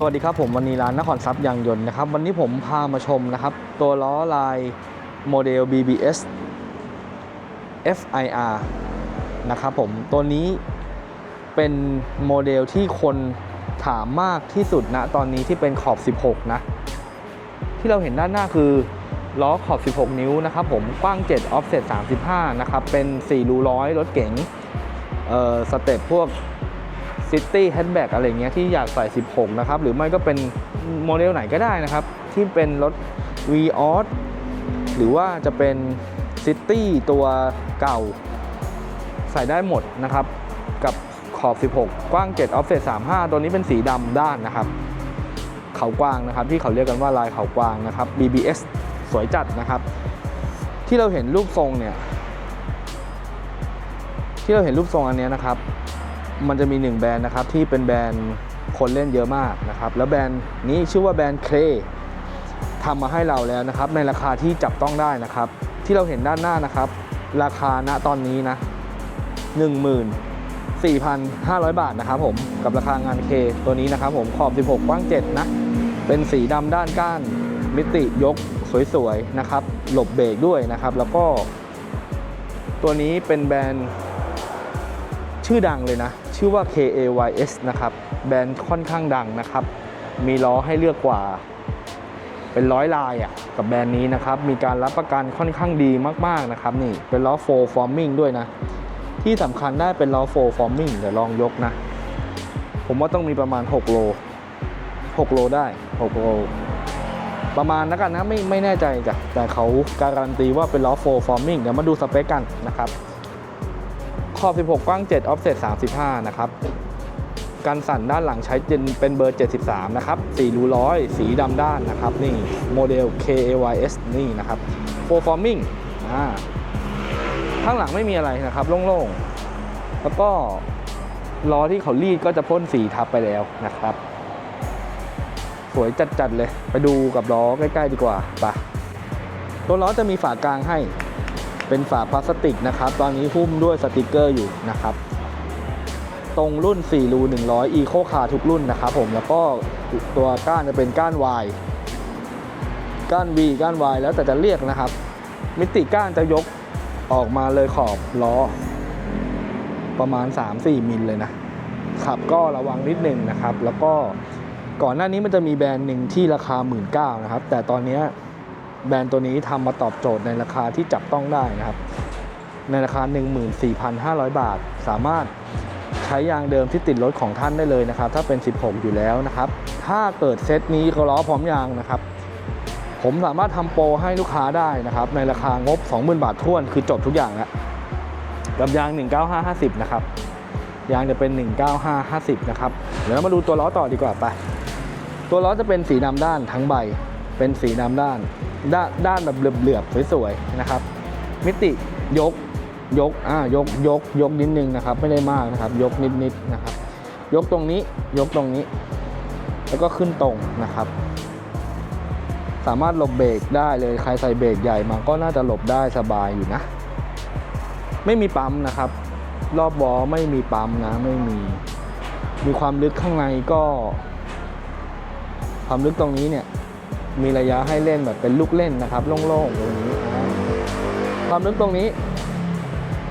สวัสดีครับผมวันนี้ร้านนครทรัพย์ยางยนต์นะครับ วันนี้ผมพามาชมนะครับ ตัวล้อลายโมเดล BBS FIR นะครับผมตัวนี้เป็นโมเดลที่คนถามมากที่สุดนะตอนนี้ที่เป็นขอบ 16 นะ ที่เราเห็นด้านหน้าคือล้อขอบ 16 นิ้วนะครับผมกว้าง 7 offset 35 นะครับ เป็น 4 รูร้อยรถเก๋งเอ่อสเต็ปพวก ซิตี้แฮชแบ็กอะไรเงี้ยที่อยากใส่ 16 นะครับ หรือไม่ก็เป็นโมเดลไหนก็ได้นะครับ ที่เป็นรถ v ีออสหรือว่าจะเป็นซิตี้ตัวเก่า ใส่ได้หมดนะครับ กับขอบ 16 กว้าง 7 offset 35 ตัวนี้เป็นสีดำด้านนะครับ เขากว้างนะครับ ที่เขาเรียกกันว่าลายเขากว้างนะครับ BBS สวยจัดนะครับ ที่เราเห็นรูปทรงเนี่ยที่เราเห็นรูปทรงอันนี้นะครับ มันจะมีหนึ่งแบรนด์นะครับที่เป็นแบรนด์คนเล่นเยอะมากนะครับ แล้วแบรนด์นี้ชื่อว่าแบรนด์เคทำมาให้เราแล้วนะครับ ในราคาที่จับต้องได้นะครับ ที่เราเห็นด้านหน้านะครับ ราคาณตอนนี้นะ 14,500 บาทนะครับผมกับราคางานเคตัวนี้นะครับผมขอบ 16 กว้าง 7 นะ เป็นสีดำด้านก้าน มิติยกสวยๆนะครับ หลบเบรกด้วยนะครับ แล้วก็ ตัวนี้เป็นแบรนด์ ชื่อดังเลยนะ ชื่อว่า KAYS นะครับ แบรนด์ค่อนข้างดังนะครับ มีล้อให้เลือกกว่า เป็นร้อยลายอะกับแบรนด์นี้นะครับ มีการรับประกันค่อนข้างดีมากๆนะครับ นี่เป็นล้อโฟฟอร์มิงด้วยนะ ที่สำคัญได้เป็นล้อโฟฟอร์มิงเดี๋ยวลองยกนะ ผมว่าต้องมีประมาณ 6 โล 6 โลได้ 6 โลประมาณนะกันนะไม่ไม่แน่ใจจ้ะแต่เขาการันตีว่าเป็นล้อโฟฟอร์มิงเดี๋ยวมาดูสเปคกันนะครับ ขอบ 16 กว้าง 7 offset 35 นะครับการสั่นด้านหลังใช้เป็นเบอร์ 73 นะครับ4รูร้อย สีดำด้านนะครับ นี่โมเดล KAYS นี่นะครับ Full Forming อ่าข้างหลังไม่มีอะไรนะครับ โล่งๆ แล้วก็ล้อที่เขารีดก็จะพ่นสีทับไปแล้วนะครับ สวยจัดๆเลย ไปดูกับล้อใกล้ ๆ ดีกว่าไปตัวล้อจะมีฝากลางให้ เป็นฝาพลาสติกนะครับ ตอนนี้หุ้มด้วยสติกเกอร์อยู่นะครับ ตรงรุ่น 4 รู 100 Eco Car ทุกรุ่นนะครับผม แล้วก็ตัวก้านจะเป็นก้าน Y ก้าน V ก้าน Y แล้วแต่จะเรียกนะครับ มิติก้านจะยกออกมาเลยขอบล้อ ประมาณ 3-4 มิลเลยนะขับก็ระวังนิดหนึ่งนะครับ แล้วก็ก่อนหน้านี้มันจะมีแบรนด์หนึ่งที่ราคา 1 9ื่นนะครับ แต่ตอนนี้ แบรนด์ตัวนี้ทำมาตอบโจทย์ในราคาที่จับต้องได้นะครับ ในราคา 14,500 บาท สามารถใช้ยางเดิมที่ติดรถของท่านได้เลยนะครับ ถ้าเป็น 16 อยู่แล้วนะครับ ถ้าเกิดเซตนี้ก็ล้อพร้อมยางนะครับ ผมสามารถทำโปรให้ลูกค้าได้นะครับ ในราคางบ 20,000 บาทท้วนคือจบทุกอย่างแล้วกับยาง 19550 นะครับ ยางจะเป็น 19550 นะครับ เดี๋ยวมาดูตัวล้อต่อดีกว่าไป ตัวล้อจะเป็นสีดำด้านทั้งใบ เป็นสีดำด้านด้านด้านแบบเหลือบๆสวยๆนะครับ มิติยกยกอ่ายกยกยกนิดนึงนะครับ ไม่ได้มากนะครับ ยกนิดๆนะครับ ยกตรงนี้ยกตรงนี้ แล้วก็ขึ้นตรงนะครับ สามารถหลบเบรกได้เลยใครใส่เบรกใหญ่มาก็น่าจะหลบได้สบายอยู่นะ ไม่มีปั๊มนะครับ รอบวอไม่มีปั๊มนะ ไม่มี มีความลึกข้างในก็ ความลึกตรงนี้เนี่ย มีระยะให้เล่นแบบเป็นลูกเล่นนะครับ โล่งๆตรงนี้ ความลึกตรงนี้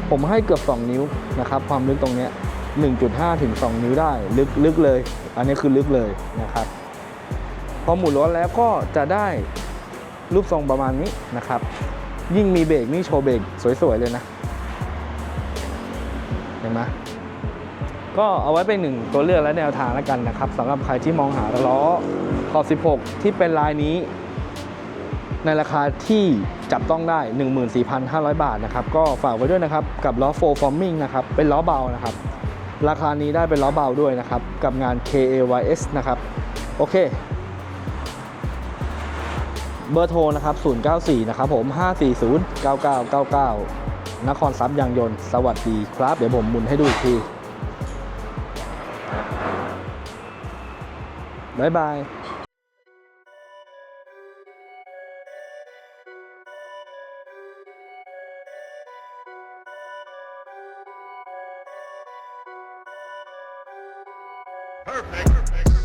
ผมให้เกือบ 2 นิ้วนะครับ ความลึกตรงเนี้ย1.5 ถึง 2 นิ้วได้ ลึกลึกเลย อันนี้คือลึกเลยนะครับ พอหมุนรถแล้วก็จะได้รูปทรงประมาณนี้นะครับ ยิ่งมีเบรกนี่โชว์เบรกสวยๆเลยนะ เห็นไหมก็เอาไว้เป็นหนึ่งตัวเลือกและแนวทางแล้วกันนะครับสำหรับใครที่มองหาล้อ ขอบ 16 ที่เป็นลายนี้ ในราคาที่จับต้องได้ 14,500 บาทนะครับ ก็ฝากไว้ด้วยนะครับ กับล้อโฟฟอร์มิงนะครับ เป็นล้อเบานะครับ ราคานี้ได้เป็นล้อเบาด้วยนะครับ กับงาน KAYS นะครับ โอเค เบอร์โทรนะครับ 094 นะครับผม 540 9999 นครทรัพย์ยางยนต์ สวัสดีครับ เดี๋ยวผมหมุนให้ดูอีกทีบ๊ายบาย Perfect. Perfect.